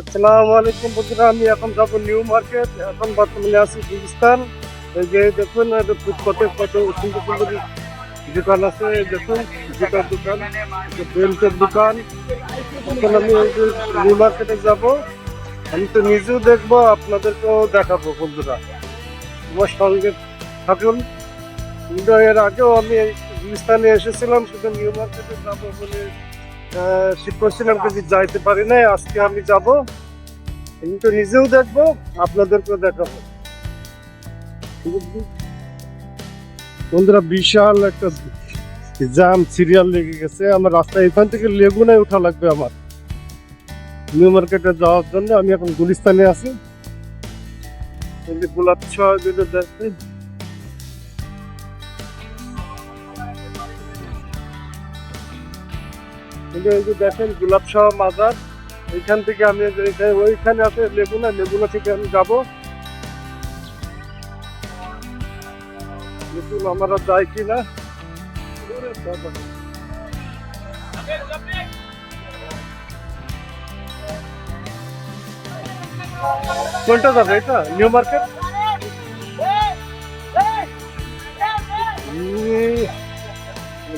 আসসালামু আলাইকুম বন্ধুরা, আমি এখন যাব নিউ মার্কেট। এখন বর্তমানে আছি গুলিস্তান। এই যে দেখুন ফুটপাতে কত সুন্দর সুন্দর দোকান আছে। দেখুন, জুতার দোকান বেল্টের দোকান। এখন আমি নিউ মার্কেটে যাব। আমি তো নিজেও দেখব, আপনাদেরকেও দেখাবো বন্ধুরা। তোমার সঙ্গে থাকুন। কিন্তু এর আগেও আমি গুলিস্তানে এসেছিলাম, শুধু নিউ মার্কেটে যাব বলে ঠিক করছিলাম যাইতে পারি নাই, আজকে আমি যাব। কিন্তু নিজেও দেখব, আপনাদেরকেও দেখাবো। বন্ধুরা, বিশাল একটা জ্যাম সিরিয়াল লেগে গেছে। আমার রাস্তায় এখান থেকে লেগুনায় ওঠা লাগবে আমার। নিউ মার্কেটে যাওয়ার জন্য আমি এখন গুলিস্তানে আছি। গোলাপ ছয় দেখছেন কিন্তু এই যে দেখেন গোলাপ শাহ মাজার এইখান থেকে আমি ওইখানে আছে লেগুনা লেগুনা থেকে আমি যাব দেখুন আমরা যাই কি না। কোনটা যাবে এটা নিউ মার্কেট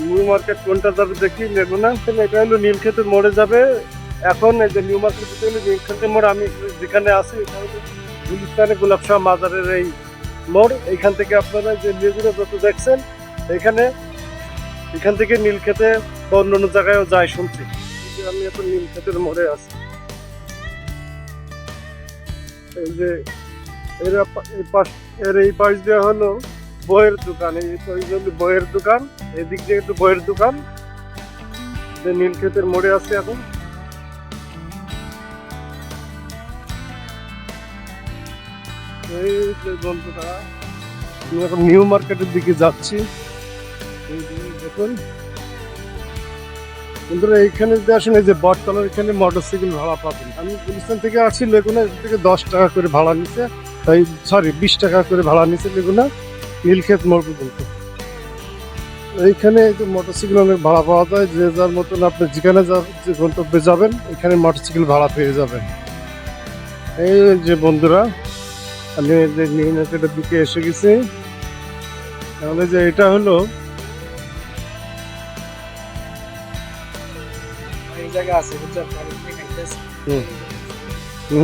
নিউ মার্কেট কোনটা যাবে দেখি লেগুনা তাহলে এটা হলো নীলক্ষেতের মোড়ে যাবে। এখন এই যে নিউ মার্কেট যেতে হলে নীলক্ষেতের মোড়, আমি যেখানে আছি গুলিস্তানে গোলাপ মাজারের এই মোড়। এইখান থেকে আপনারা যে লেগুনা যত দেখছেন এখানে এখান থেকে নীলক্ষেতে বা অন্য জায়গায়ও যায় শুনছি। আমি এখন নীলক্ষেতের মোড়ে আছি। এই যে, এর এই পাশ, এর এই পাশ দেওয়া হলো বইয়ের দোকান, এই বইয়ের দোকান, এদিক দিয়ে একটু বইয়ের দোকান। নীলক্ষেতের মোড়ে আছে এখন। যে আমি এখন নিউ মার্কেটের দিকে যাচ্ছি। দেখুন। বন্ধুরা, এইখানে যদি আসেন, এই যে বটতলার এখানে মোটরসাইকেল ভাড়া পাবেন। আমি গুলিস্তান থেকে আসছি লেগুনা থেকে দশ টাকা করে ভাড়া নিছে। তাই সরি বিশ টাকা করে ভাড়া নিছে লেগুনা। নীলক্ষেত মোড় পর্যন্ত। এইখানে মোটরসাইকেল অনেক ভাড়া পাওয়া যায় যে যার মতন আপনি যেখানে যে গন্তব্যে যাবেন এখানে মোটরসাইকেল ভাড়া পেয়ে যাবেন। এই যে বন্ধুরা আমি যে নিউ মার্কেটের দিকে এসে গেছি। তাহলে যে এটা হলো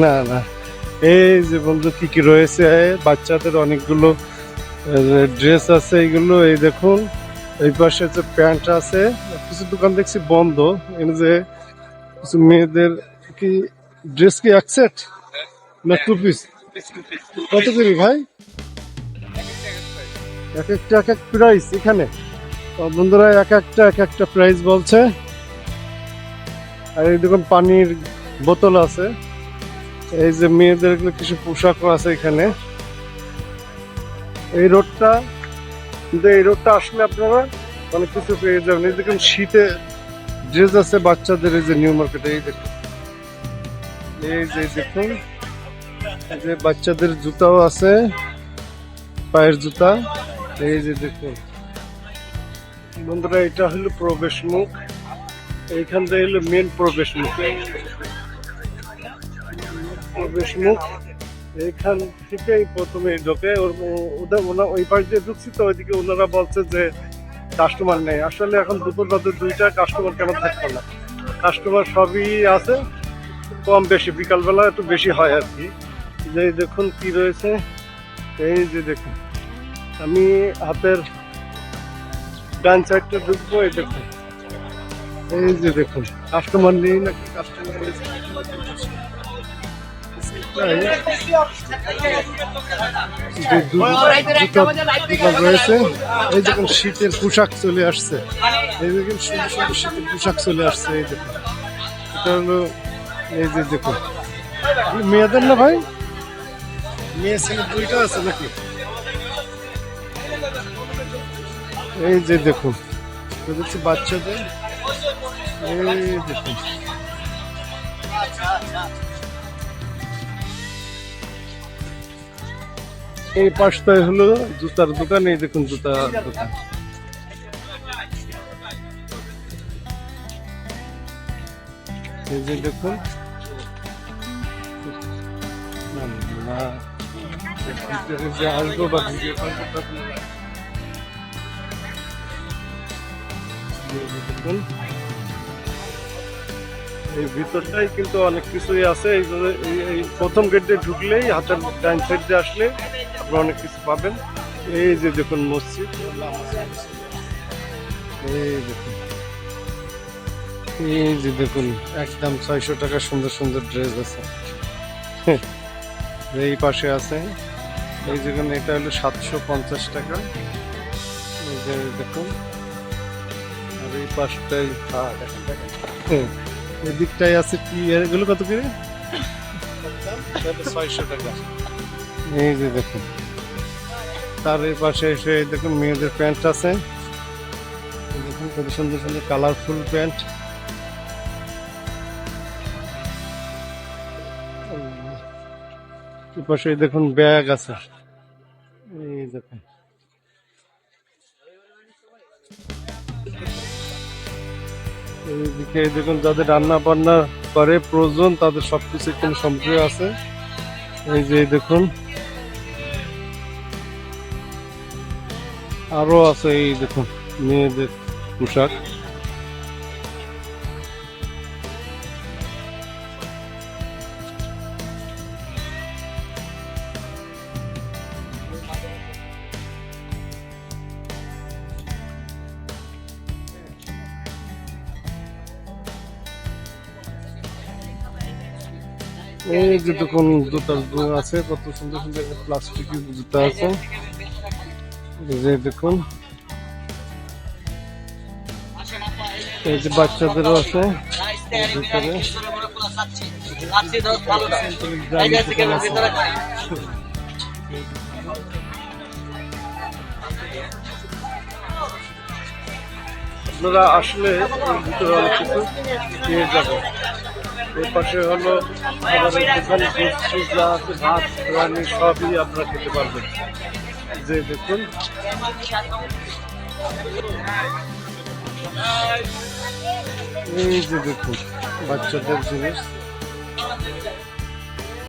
না না। এই যে বন্ধু কি কি রয়েছে? বাচ্চাদের অনেকগুলো ড্রেস আছে এইগুলো এই দেখুন, এই পাশে যে প্যান্ট আছে, কিছু দোকান দেখছি বন্ধ এখানে যে কিছু মেয়েদের কি ড্রেস কি এক সেট না টু পিস কত করি ভাই? এক একটা, এক এক প্রাইস এখানে। বন্ধুরা, এক একটা এক একটা প্রাইস বলছে। আর এই দেখুন পানির বোতল আছে। এই যে মেয়েদের কিছু পোশাকও আছে এখানে। এই রোডটা, কিন্তু এই রোডটা আসলে আপনারা অনেক কিছু পেয়ে যাবেন। এই দেখুন, শীতে ড্রেস আছে বাচ্চাদের, এই যে নিউ মার্কেটে, এই দেখুন। এই যে দেখুন যে বাচ্চাদের জুতাও আছে, পায়ের জুতা, এই যে দেখুন। বন্ধুরা, এটা হলো প্রবেশ মুখ, এইখান থেকে হলো মেন প্রবেশ মুখ। প্রবেশ মুখ। এইখান থেকেই প্রথমে ঢোকে। ওদের ওই পাশ দিয়ে ঢুকছি তো ওইদিকে ওনারা বলছে যে কাস্টমার নেই। আসলে এখন দুপুর রাতে দুইটা কাস্টমার কেন থাকতো না? কাস্টমার সবই আছে, কম বেশি। বিকালবেলা একটু বেশি হয় আর কি। যে দেখুন কি রয়েছে। এই যে দেখুন। আমি হাতের ডান সাইডটা ঢুকবো, এই দেখুন। এই যে দেখুন। কাস্টমার নেই নাকি? কাস্টমার এই দেখুন শীতের পোশাক চলে আসছে এই দেখুন সুন্দর শীতের পোশাক চলে আসছে এই দেখুন এটা এই যে দেখুন মেয়েদের না ভাই মেয়ে ছেলে দুইটা আছে নাকি এই যে দেখুন হচ্ছে বাচ্চাদের এই দেখুন। এই পাশটায় হলো জুতার দোকান, এই দেখুন জুতার দোকান। এই যে দেখুন। এই ভিতরটাই কিন্তু অনেক কিছুই আছে, এই প্রথম গেট দিয়ে ঢুকলেই হাতের ডাইন সাইড দিয়ে আসলে আপনারা অনেক কিছু পাবেন। এই যে দেখুন মসজিদ। এই দেখুন। এই যে দেখুন একদম ছয়শো টাকা সুন্দর সুন্দর ড্রেস আছে। এই পাশে আছে। এই যেখানে এটা হলো সাতশো পঞ্চাশ টাকা। এই যে দেখুন। আর এই পাশটাই হ্যাঁ, এই আছে কি এগুলো কত করে? ছয়শো টাকা। এই যে দেখুন। তার এই পাশে এসে দেখুন মেয়েদের প্যান্ট আছে। দেখুন কত সুন্দর সুন্দর কালারফুল প্যান্ট। পাশে দেখুন ব্যাগ আছে। এই দেখুন। এইদিকে দেখুন যাদের রান্না বান্না করে প্রয়োজন, তাদের সবকিছু এখানে সম্পূর্ণ আছে। এই যে দেখুন। আরও আছে এই দেখুন, মেয়েদের পোশাক। এই যে দেখুন দোকান আছে, কত সুন্দর সুন্দর প্লাস্টিকের জুতা আছে। যে দেখুন এই যে বাচ্চাদেরও আছে এর ভিতরে আপনারা আসলে এর ভিতরে অনেক কিছু পেয়ে যাবেন এই পাশে হলো খাবারের দোকান ভাত বিরিয়ানি সবই আপনারা খেতে পারবেন जी बिल्कुल जी बिल्कुल बच्चों